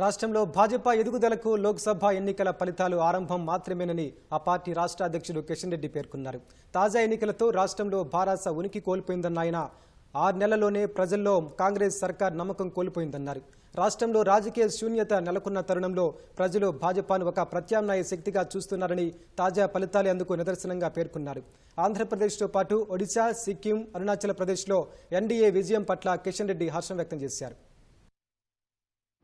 రాష్ట్రంలో భాజపా ఎదుగుదలకు లోక్సభ ఎన్నికల ఫలితాలు ఆరంభం మాత్రమేనని ఆ పార్టీ రాష్ట్ర అధ్యక్షుడు కిషన్ రెడ్డి పేర్కొన్నారు. తాజా ఎన్నికలతో రాష్ట్రంలో భారాస ఉనికి కోల్పోయిందన్న ఆయన ఆరు నెలల్లోనే ప్రజల్లో కాంగ్రెస్ సర్కార్ నమ్మకం కోల్పోయిందన్నారు. రాష్ట్రంలో రాజకీయ శూన్యత నెలకొన్న తరుణంలో ప్రజలు భాజపాను ఒక ప్రత్యామ్నాయ శక్తిగా చూస్తున్నారని తాజా ఫలితాలే అందుకు నిదర్శనంగా పేర్కొన్నారు. ఆంధ్రప్రదేశ్తో పాటు ఒడిశా సిక్కిం అరుణాచల్ ప్రదేశ్లో ఎన్డీఏ విజయం పట్ల కిషన్ రెడ్డి హర్షం వ్యక్తం చేశారు.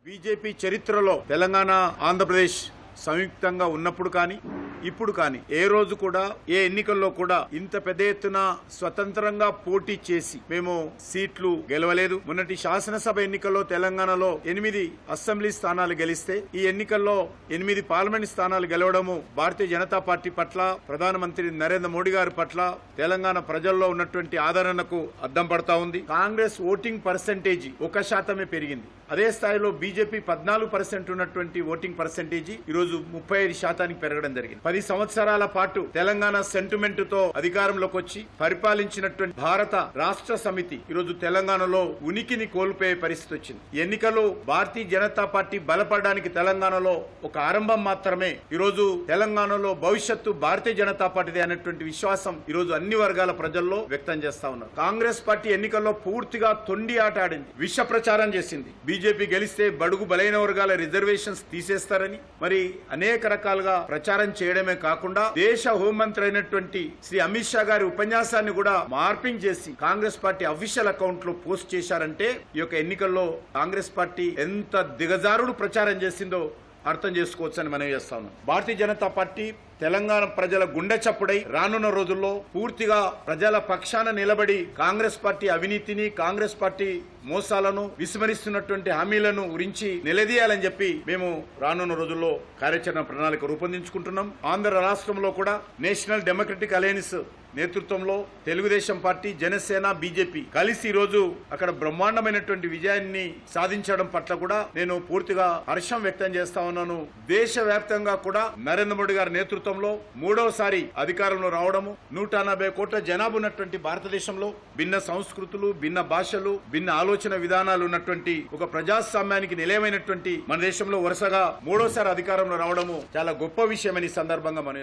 బీజేపీ చరిత్రలో తెలంగాణ ఆంధ్రప్రదేశ్ సంయుక్తంగా ఉన్నప్పుడు కానీ ఇప్పుడు కానీ ఏ రోజు కూడా ఏ ఎన్నికల్లో కూడా ఇంత పెద్ద ఎత్తున స్వతంత్రంగా పోటీ చేసి మేము సీట్లు గెలవలేదు. మొన్నటి శాసనసభ ఎన్నికల్లో తెలంగాణలో ఎనిమిది అసెంబ్లీ స్థానాలు గెలిస్తే ఈ ఎన్నికల్లో ఎనిమిది పార్లమెంట్ స్థానాలు గెలవడము భారతీయ జనతా పార్టీ పట్ల ప్రధానమంత్రి నరేంద్ర మోడీ గారి పట్ల తెలంగాణ ప్రజల్లో ఉన్నటువంటి ఆదరణకు అద్దం పడతా ఉంది. కాంగ్రెస్ ఓటింగ్ పర్సంటేజ్ ఒక శాతమే పెరిగింది. అదే స్థాయిలో బీజేపీ పద్నాలుగు పర్సెంట్ ఉన్నటువంటి ఓటింగ్ పర్సెంటేజీ ఈ రోజు ముప్పై ఐదు శాతానికి పెరగడం జరిగింది. పది సంవత్సరాల పాటు తెలంగాణ సెంటిమెంట్తో అధికారంలోకి వచ్చి పరిపాలించినటువంటి భారత రాష్ట్ర సమితి ఈరోజు తెలంగాణలో ఉనికిని కోల్పోయే పరిస్థితి వచ్చింది. ఎన్నికలు ఎన్నికల్లో భారతీయ జనతా పార్టీ బలపడడానికి తెలంగాణలో ఒక ఆరంభం మాత్రమే ఈరోజు తెలంగాణలో భవిష్యత్తు భారతీయ జనతా పార్టీదే అనేటువంటి విశ్వాసం ఈరోజు అన్ని వర్గాల ప్రజల్లో వ్యక్తం చేస్తా ఉన్నారు. కాంగ్రెస్ పార్టీ ఎన్నికల్లో పూర్తిగా తొండి ఆట ఆడింది. విష ప్రచారం చేసింది. బీజేపీ గెలిస్తే బడుగు బలైన వర్గాల రిజర్వేషన్స్ తీసేస్తారని మరి అనేక రకాలుగా ప్రచారం చేయడం చేయడమే కాకుండా దేశ హోంమంత్రి అయినటువంటి శ్రీ అమిత్ షా గారి ఉపన్యాసాన్ని కూడా మార్పింగ్ చేసి కాంగ్రెస్ పార్టీ అఫీషియల్ అకౌంట్లో పోస్ట్ చేశారంటే ఈ యొక్క ఎన్నికల్లో కాంగ్రెస్ పార్టీ ఎంత దిగజారుడు ప్రచారం చేసిందో అర్థం చేసుకోవచ్చని మనం చేస్తా ఉన్నాం భారతీయ జనతా పార్టీ తెలంగాణ ప్రజల గుండె చప్పుడై రానున్న రోజుల్లో పూర్తిగా ప్రజల పక్షాన నిలబడి కాంగ్రెస్ పార్టీ అవినీతిని కాంగ్రెస్ పార్టీ మోసాలను విస్మరిస్తున్నటువంటి హామీలను గురించి నిలదీయాలని చెప్పి మేము రానున్న రోజుల్లో కార్యాచరణ ప్రణాళిక రూపొందించుకుంటున్నాం. ఆంధ్ర రాష్ట్రంలో కూడా నేషనల్ డెమోక్రటిక్ అలయన్స్ నేతృత్వంలో తెలుగుదేశం పార్టీ జనసేన బీజేపీ కలిసి ఈ రోజు అక్కడ బ్రహ్మాండమైనటువంటి విజయాన్ని సాధించడం పట్ల కూడా నేను పూర్తిగా హర్షం వ్యక్తం చేస్తా ఉన్నాను. దేశవ్యాప్తంగా కూడా నరేంద్ర మోడీ గారి నేతృత్వంలో మూడవసారి అధికారంలో రావడము నూట ఎనభై కోట్ల జనాభా ఉన్నటువంటి భారతదేశంలో భిన్న సంస్కృతులు భిన్న భాషలు భిన్న ఆలోచన విధానాలు ఉన్నటువంటి ఒక ప్రజాస్వామ్యానికి నిలయమైనటువంటి మన దేశంలో వరుసగా మూడోసారి అధికారంలో రావడము చాలా గొప్ప విషయమని ఈ సందర్భంగా మనం